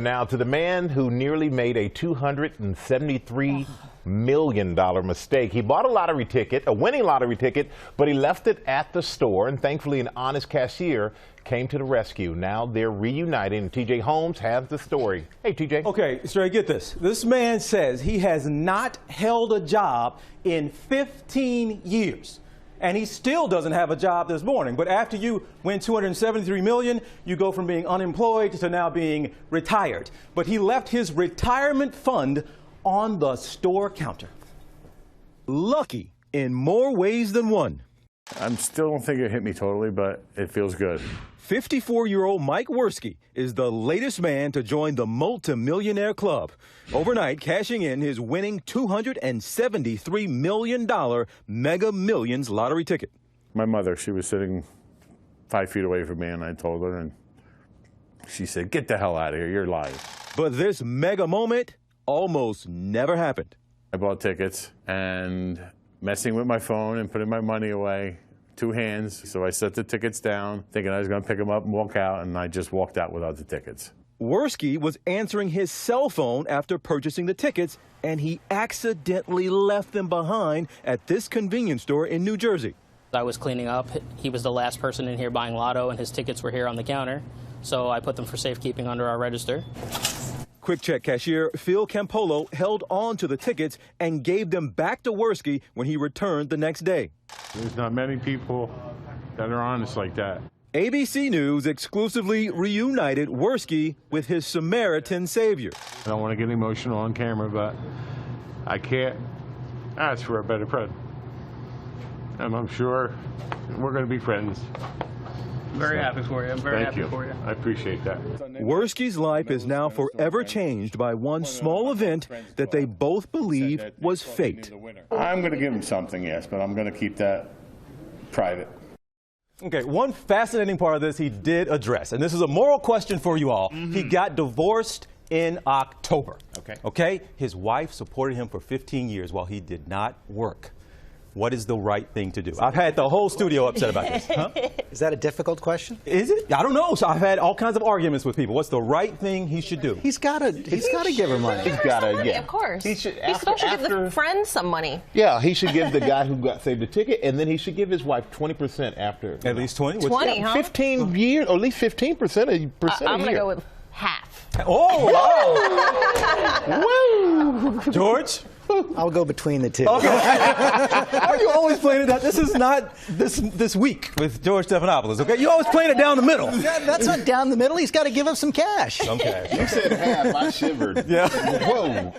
Now to the man who nearly made a $273 million mistake. He bought a lottery ticket, a winning lottery ticket, but he left it at the store and thankfully an honest cashier came to the rescue. Now they're reuniting. TJ Holmes has the story. Hey TJ. Okay, straight, get this. This man says he has not held a job in 15 years. And he still doesn't have a job this morning. But after you win 273 million, you go from being unemployed to now being retired. But he left his retirement fund on the store counter. Lucky in more ways than one. I still don't think it hit me totally, but it feels good. 54 year old Mike Worski is the latest man to join the multimillionaire club. Overnight, cashing in his winning $273 million Mega Millions lottery ticket. My mother, she was sitting five feet away from me, and I told her, and she said, Get the hell out of here, you're lying. But this mega moment almost never happened. I bought tickets and messing with my phone and putting my money away, two hands. So I set the tickets down, thinking I was going to pick them up and walk out, and I just walked out without the tickets. Worski was answering his cell phone after purchasing the tickets, and he accidentally left them behind at this convenience store in New Jersey. I was cleaning up. He was the last person in here buying lotto, and his tickets were here on the counter. So I put them for safekeeping under our register. Quick check cashier Phil Campolo held on to the tickets and gave them back to Worski when he returned the next day. There's not many people that are honest like that. ABC News exclusively reunited Worski with his Samaritan savior. I don't want to get emotional on camera, but I can't ask for a better friend. And I'm sure we're going to be friends. Very happy for you. I'm very Thank happy you. for you. I appreciate that. Worski's life is now forever changed by one small event that they both believe was fate. I'm going to give him something, yes, but I'm going to keep that private. Okay, one fascinating part of this he did address, and this is a moral question for you all. Mm-hmm. He got divorced in October. Okay. Okay? His wife supported him for 15 years while he did not work. What is the right thing to do? I've had the whole studio upset about this. Huh? Is that a difficult question? Is it? I don't know. So I've had all kinds of arguments with people. What's the right thing he should do? He's got to. He's got to give her money. He's got to, yeah. Of course. He should, He after, still should give after- the friend some money. Yeah, he should give the guy who got saved the ticket, and then he should give his wife 20% after. At least 20? What's- 20, Yeah, huh? 15 years, or at least 15% a percent I- a I'm going to go with half. Oh, wow. George? I'll go between the two. Why are you always playing it down? This is not this this week with George Stephanopoulos, okay? You always playing it down the middle. That- that's not down the middle. He's got to give him some cash. Okay. You said half, I shivered. Yeah. Whoa.